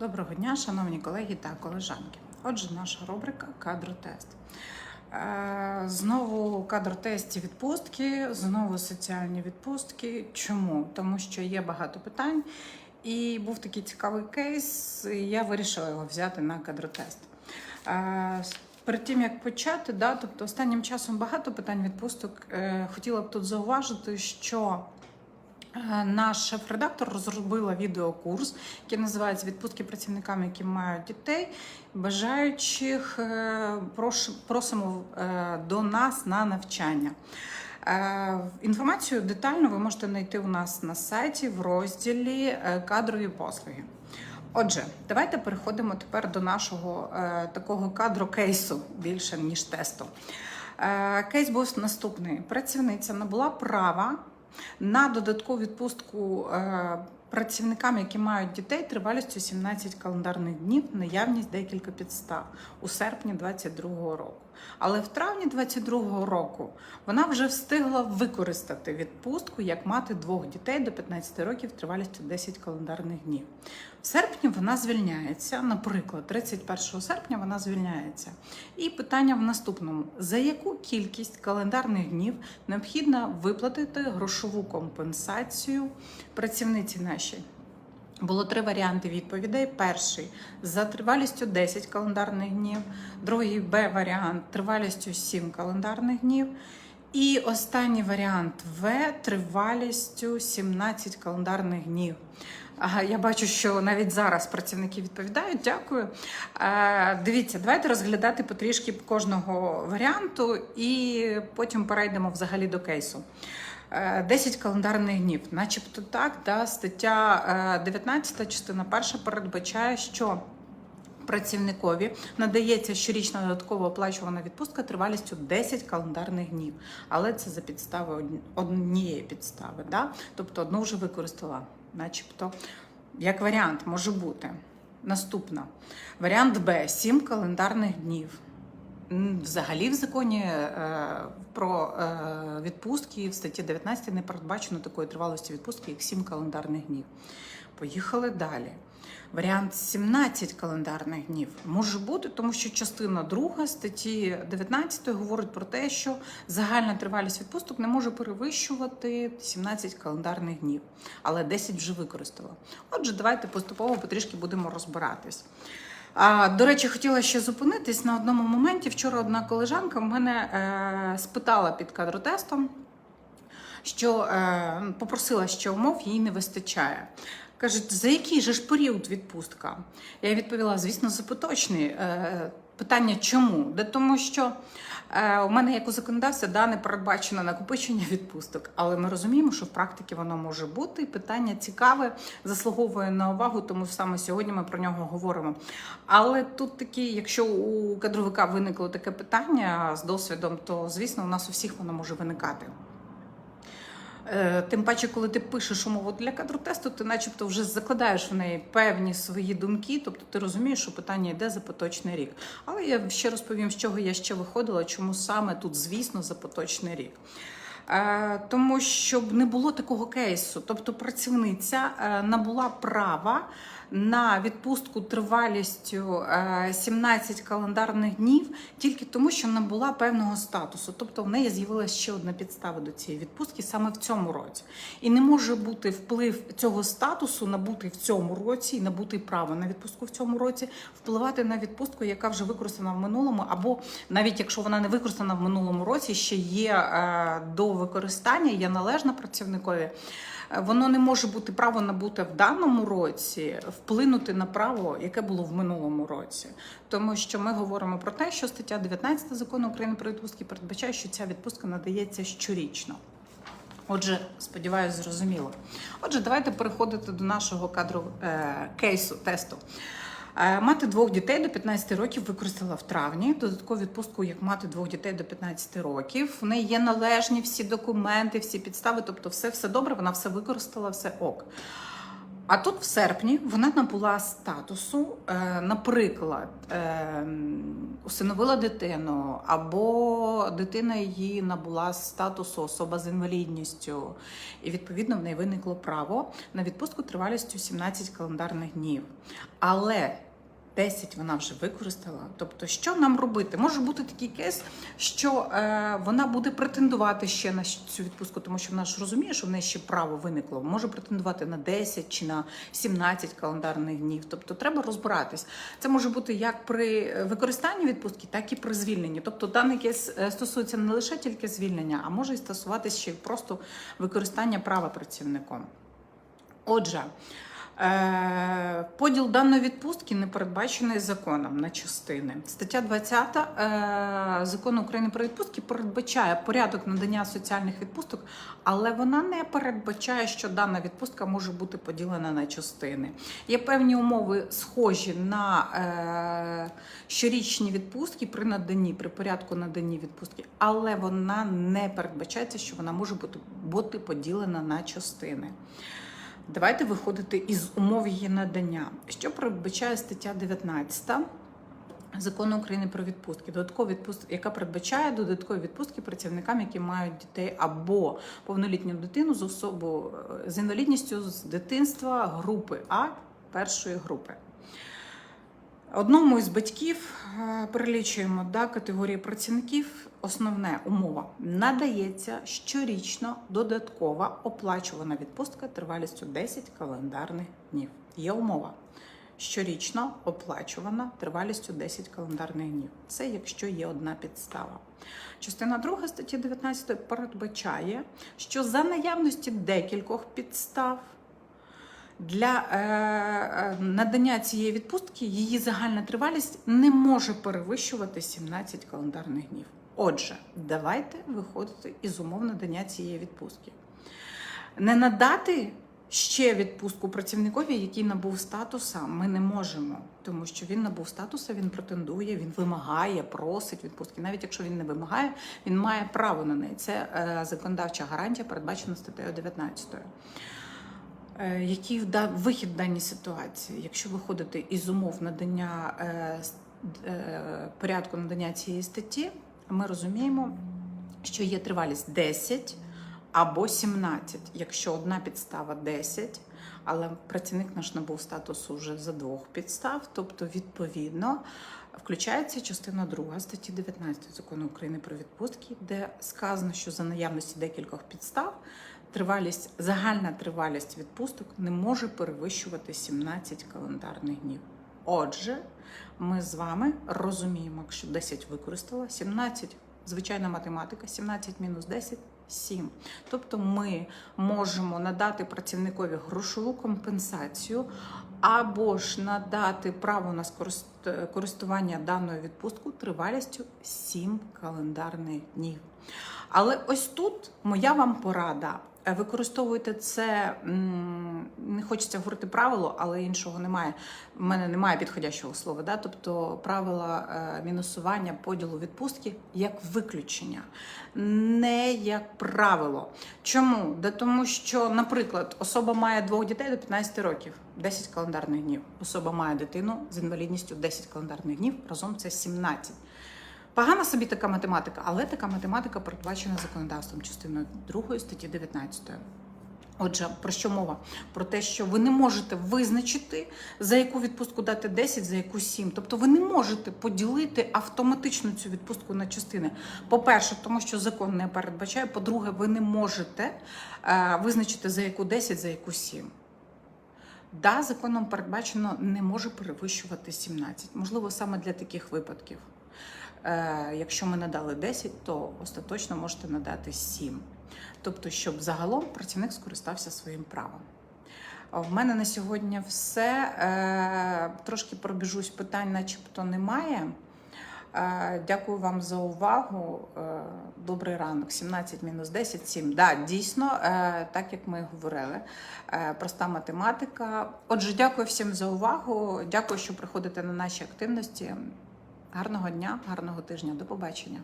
Доброго дня, шановні колеги та колежанки. Отже, наша рубрика кадротест. Е, Знову кадротесті відпустки, знову соціальні відпустки. Чому? Тому що є багато питань, і був такий цікавий кейс. і Я вирішила його взяти на кадротест. Е, Перед тим як почати, да, тобто останнім часом багато питань відпусток. Е, Хотіла б тут зауважити, що Наш шеф-редактор розробила відеокурс, який називається Відпустки працівникам, які мають дітей. Бажаючих е, просимо е, до нас на навчання. Е, Інформацію детально ви можете знайти у нас на сайті в розділі е, кадрові послуги. Отже, давайте переходимо тепер до нашого е, такого кадро-кейсу більше ніж тесту. Е, кейс був наступний: працівниця набула права на додаткову відпустку е, працівникам, які мають дітей, тривалістю 17 календарних днів, наявність декілька підстав у серпні 2022 року. Але в травні 2022 року вона вже встигла використати відпустку як мати двох дітей до 15 років тривалістю 10 календарних днів. В серпні вона звільняється, наприклад, 31 серпня вона звільняється. І питання в наступному: за яку кількість календарних днів необхідно виплатити грошову компенсацію працівниці нашій? Було три варіанти відповідей. Перший за тривалістю 10 календарних днів, другий Б варіант тривалістю 7 календарних днів. І останній варіант В тривалістю 17 календарних днів. Я бачу, що навіть зараз працівники відповідають. Дякую. Дивіться, давайте розглядати потрішки кожного варіанту і потім перейдемо взагалі до кейсу. Е, 10 календарних днів, начебто так, да, стаття е, 19, частина 1 передбачає, що працівникові надається щорічна додатково оплачувана відпустка тривалістю 10 календарних днів. Але це за підстави однієї підстави. Да? Тобто одну вже використала, начебто, як варіант може бути. Наступна. Варіант Б 7 календарних днів. Взагалі в законі е, про е, відпустки в статті 19 не передбачено такої тривалості відпустки, як 7 календарних днів. Поїхали далі. Варіант 17 календарних днів може бути, тому що частина 2 статті 19 говорить про те, що загальна тривалість відпусток не може перевищувати 17 календарних днів, але 10 вже використала. Отже, давайте поступово потрішки будемо розбиратись. А, до речі, хотіла ще зупинитись на одному моменті. Вчора одна колежанка мене е, спитала під кадротестом, що е, попросила, що умов їй не вистачає. Кажуть, за який же ж період відпустка? Я відповіла, звісно, за поточний. Е, питання чому? Де тому, що е, у мене як у законодавця да, не передбачено накопичення відпусток, але ми розуміємо, що в практиці воно може бути. Питання цікаве, заслуговує на увагу, тому саме сьогодні ми про нього говоримо. Але тут такі, якщо у кадровика виникло таке питання з досвідом, то звісно, у нас у всіх воно може виникати. Е, Тим паче, коли ти пишеш умову для кадротесту, ти начебто вже закладаєш в неї певні свої думки, тобто ти розумієш, що питання йде за поточний рік. Але я ще розповім, з чого я ще виходила, чому саме тут, звісно, за поточний рік. Е, Тому щоб не було такого кейсу, тобто працівниця е, набула права на відпустку тривалістю е, 17 календарних днів тільки тому, що набула певного статусу. Тобто в неї з'явилася ще одна підстава до цієї відпустки саме в цьому році. І не може бути вплив цього статусу набутий в цьому році і набутий право на відпустку в цьому році, впливати на відпустку, яка вже використана в минулому, або навіть якщо вона не використана в минулому році, ще є е, до використання, є належна працівникові. Воно не може бути право набуте в даному році, вплинути на право, яке було в минулому році. Тому що ми говоримо про те, що стаття 19 закону України про відпустки передбачає, що ця відпустка надається щорічно. Отже, сподіваюся, зрозуміло. Отже, давайте переходити до нашого кадру е, кейсу тесту. Е, Мати двох дітей до 15 років використала в травні. Додаткову відпустку, як мати двох дітей до 15 років. В неї є належні всі документи, всі підстави, тобто все, все добре, вона все використала, все ок. А тут в серпні вона набула статусу, е, наприклад, е, усиновила дитину, або дитина її набула статусу особа з інвалідністю, і відповідно в неї виникло право на відпустку тривалістю 17 календарних днів. Але 10 вона вже використала. Тобто, що нам робити? Може бути такий кейс, що е, вона буде претендувати ще на цю відпустку, тому що вона ж розуміє, що в неї ще право виникло. Може претендувати на 10 чи на 17 календарних днів. Тобто, треба розбиратись. Це може бути як при використанні відпустки, так і при звільненні. Тобто, даний кейс е, стосується не лише тільки звільнення, а може і стосуватися ще просто використання права працівником. Отже. Е, Поділ даної відпустки не передбачений законом на частини. Стаття 20 е, закону України про відпустки передбачає порядок надання соціальних відпусток, але вона не передбачає, що дана відпустка може бути поділена на частини. Є певні умови, схожі на е, щорічні відпустки при наданні, при порядку наданні відпустки, але вона не передбачається, що вона може бути, бути поділена на частини. Давайте виходити із умов її надання. Що передбачає стаття 19 закону України про відпустки? Додаткові відпустки, яка передбачає додаткові відпустки працівникам, які мають дітей або повнолітню дитину з особу з інвалідністю з дитинства групи А першої групи. Одному із батьків е, перелічуємо да, категорії працівників. Основне умова надається щорічно додаткова оплачувана відпустка тривалістю 10 календарних днів. Є умова. Щорічно оплачувана тривалістю 10 календарних днів. Це якщо є одна підстава. Частина 2 статті 19 передбачає, що за наявності декількох підстав для е, е, надання цієї відпустки її загальна тривалість не може перевищувати 17 календарних днів. Отже, давайте виходити із умов надання цієї відпустки. Не надати ще відпустку працівникові, який набув статуса, ми не можемо, тому що він набув статуса, він претендує, він вимагає, просить відпустки. Навіть якщо він не вимагає, він має право на неї. Це е, законодавча гарантія, передбачена статтею 19. Е, Який вихід даній ситуації, якщо виходити із умов надання е, е, порядку надання цієї статті, ми розуміємо, що є тривалість 10 або 17. Якщо одна підстава 10, але працівник наш набув статусу вже за двох підстав, тобто відповідно включається частина 2 статті 19 закону України про відпустки, де сказано, що за наявності декількох підстав тривалість, загальна тривалість відпусток не може перевищувати 17 календарних днів. Отже, ми з вами розуміємо, якщо 10 використала, 17 звичайна математика, 17 мінус 10 7. Тобто ми можемо надати працівникові грошову компенсацію або ж надати право на користування даною відпусткою тривалістю 7 календарних днів. Але ось тут моя вам порада. Е, Використовуйте це, не хочеться говорити правило, але іншого немає. У мене немає підходящого слова. Да? Тобто правила е, мінусування поділу відпустки як виключення, не як правило. Чому? Да тому що, наприклад, особа має двох дітей до 15 років, 10 календарних днів. Особа має дитину з інвалідністю 10 календарних днів, разом це 17. Погана собі така математика, але така математика передбачена законодавством частиною 2 статті 19. Отже, про що мова? Про те, що ви не можете визначити, за яку відпустку дати 10, за яку 7. Тобто ви не можете поділити автоматично цю відпустку на частини. По-перше, тому що закон не передбачає. По-друге, ви не можете е, визначити, за яку 10, за яку 7. Да, законом передбачено не може перевищувати 17. Можливо, саме для таких випадків. Е, Якщо ми надали 10, то остаточно можете надати 7. Тобто, щоб загалом працівник скористався своїм правом. А В мене на сьогодні все. Е, Трошки пробіжусь, питань, начебто немає. Е, Дякую вам за увагу. Е, Добрий ранок. 17 мінус 10, 7. Да, дійсно, е, так як ми говорили, Е, проста математика. Отже, дякую всім за увагу. Дякую, що приходите на наші активності. Гарного дня, гарного тижня. До побачення.